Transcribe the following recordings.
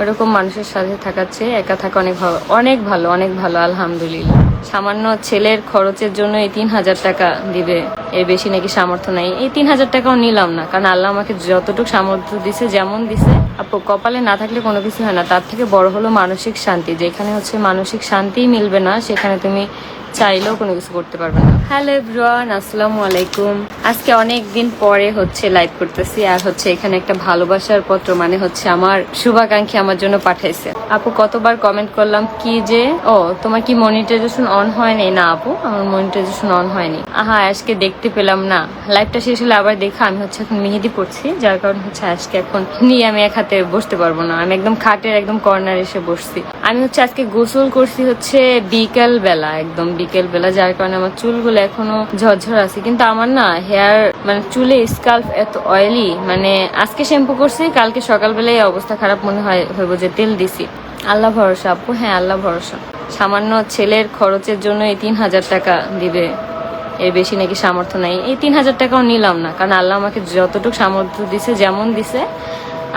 ওরকম মানুষের সাথে থাকার চেয়ে একা থাকা অনেক ভালো অনেক ভালো অনেক ভালো, আলহামদুলিল্লাহ। সামান্য ছেলের খরচের জন্য এই তিন হাজার টাকা দিবে, এর বেশি নাকি সামর্থ্য নাই। এই তিন হাজার টাকাও নিলাম না, কারণ আল্লাহ আমাকে যতটুকু সামর্থ্য দিছে, যেমন দিছে, আপু, কপালে না থাকলে কোনো কিছু হয় না। তার থেকে বড় হলো মানসিক শান্তি, যেখানে হচ্ছে মানসিক শান্তিই মিলবে না, সেখানে তুমি চাইলেও কোনো কিছু করতে পারবে না। হ্যালো এভরিওয়ান আসসালামু আলাইকুম। আজকে অনেক দিন পরে হচ্ছে লাইভ করতেছি, আর হচ্ছে এখানে একটা ভালোবাসার পত্র মানে হচ্ছে আমার শুভাকাঙ্ক্ষী আমার জন্য পাঠাইছে। আপু, কতবার কমেন্ট করলাম, কি যে? ও, তোমার কি মনিটাইজেশন অন হয়নি? না আপু, আমার মনিটাইজেশন অন হয়নি। আহা, আজকে দেখতে পেলাম না। লাইভটা শেষ হলে আবার দেখা, আমি হচ্ছে এখন মেহেদি পড়ছি যার কারণে হচ্ছে আজকে এখন নিয়ে আমি এক হাতে বসতে পারব না। আমি একদম খাটের একদম কর্নার এসে বসছি। আমি হচ্ছে আজকে গোসল করছি হচ্ছে বিকেল বেলা একদম বিকেল বেলা যার কারণে আমার চুলগুলো এখনও ঝরঝর আছে। কিন্তু আমার না হেয়ার মানে চুলে স্কাল্প এত অয়েলি মানে আজকে শ্যাম্পু করছি, কালকে সকালবেলায় অবস্থা খারাপ মনে হয়, হইব যে তেল দিছি। আল্লাহ ভরসা, আপু। হ্যাঁ আল্লাহ ভরসা। সামান্য ছেলের খরচের জন্য এই তিন হাজার টাকা দিবে। এর বেশি নাকি সামর্থ্য নাই। এই তিন হাজার টাকাও নিলাম না, কারণ আল্লাহ আমাকে যতটুকু সামর্থ্য দিছে, যেমন দিছে,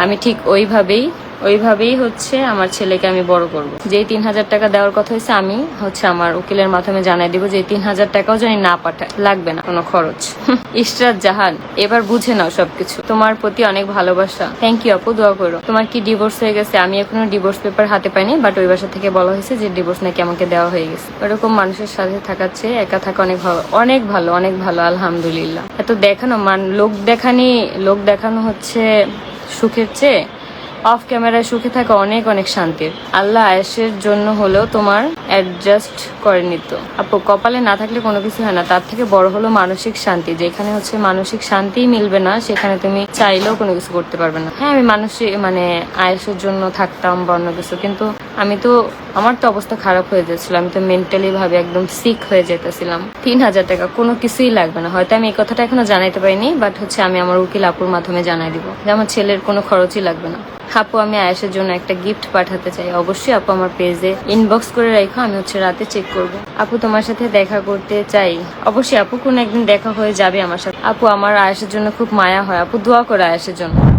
আমি ঠিক ওইভাবেই ওইভাবেই হচ্ছে আমার ছেলেকে আমি বড় করব। যেই তিন হাজার টাকা দেওয়ার কথা হয়েছে, আমি হচ্ছে আমার উকিলের মাধ্যমে জানাই দিব যে তিন হাজার টাকাও জানি না পাঠায়, লাগবে না, কোনো খরচ। ইশরাত জাহান, এবার বুঝে নাও সবকিছু। তোমার প্রতি অনেক ভালোবাসা। থ্যাংক ইউ আপু, দোয়া করো। তোমার কি ডিভোর্স হয়ে গেছে? আমি এখনও ডিভোর্স পেপার হাতে পাইনি বাট ওই বাসা থেকে বলা হয়েছে যে ডিভোর্স নাকি আমাকে দেওয়া হয়ে গেছে। ওরকম মানুষের সাথে থাকার চেয়ে একা থাকা অনেক ভালো অনেক ভালো অনেক ভালো, আলহামদুলিল্লাহ। এত দেখানো মান, লোক দেখানি, লোক দেখানো হচ্ছে সুখের চেয়ে অফ ক্যামেরায় সুখে থাকা অনেক অনেক শান্তির আল্লাহ আয়েসের জন্য হলেও তোমার অ্যাডজাস্ট করে নিত। আপু, কপালে না থাকলে কোনো কিছু হয় না। তার থেকে বড় হলো মানসিক শান্তি। যেখানে হচ্ছে মানসিক শান্তিই মিলবে না, সেখানে তুমি চাইলেও কোনো কিছু করতে পারবে না। হ্যাঁ আমি মানসিক মানে আয়েসের জন্য থাকতাম বা অন্য কিছু, কিন্তু আমি তো, আমার তো অবস্থা খারাপ হয়ে যাচ্ছিল। আমি তো মেন্টালি ভাবে একদম সিক হয়ে যেতেছিলাম। তিন হাজার টাকা, কোনো কিছুই লাগবে না। হয়তো আমি এই কথাটা এখনও জানাইতে পারিনি বাট হচ্ছে আমি আমার উকিল আপুর মাধ্যমে জানাই দিব যে আমার ছেলের কোনো খরচই লাগবে না। আপু, আমি আয়েসের জন্য একটা গিফট পাঠাতে চাই। অবশ্যই আপু আমার পেজে ইনবক্স করে রাখো, আমি হচ্ছে রাতে চেক করব। আপু, তোমার সাথে দেখা করতে চাই। অবশ্যই আপু, কোন একদিন দেখা হয়ে যাবে আমার সাথে। আপু, আমার আয়েসের জন্য খুব মায়া হয়। আপু, দোয়া করে আয়েসের জন্য।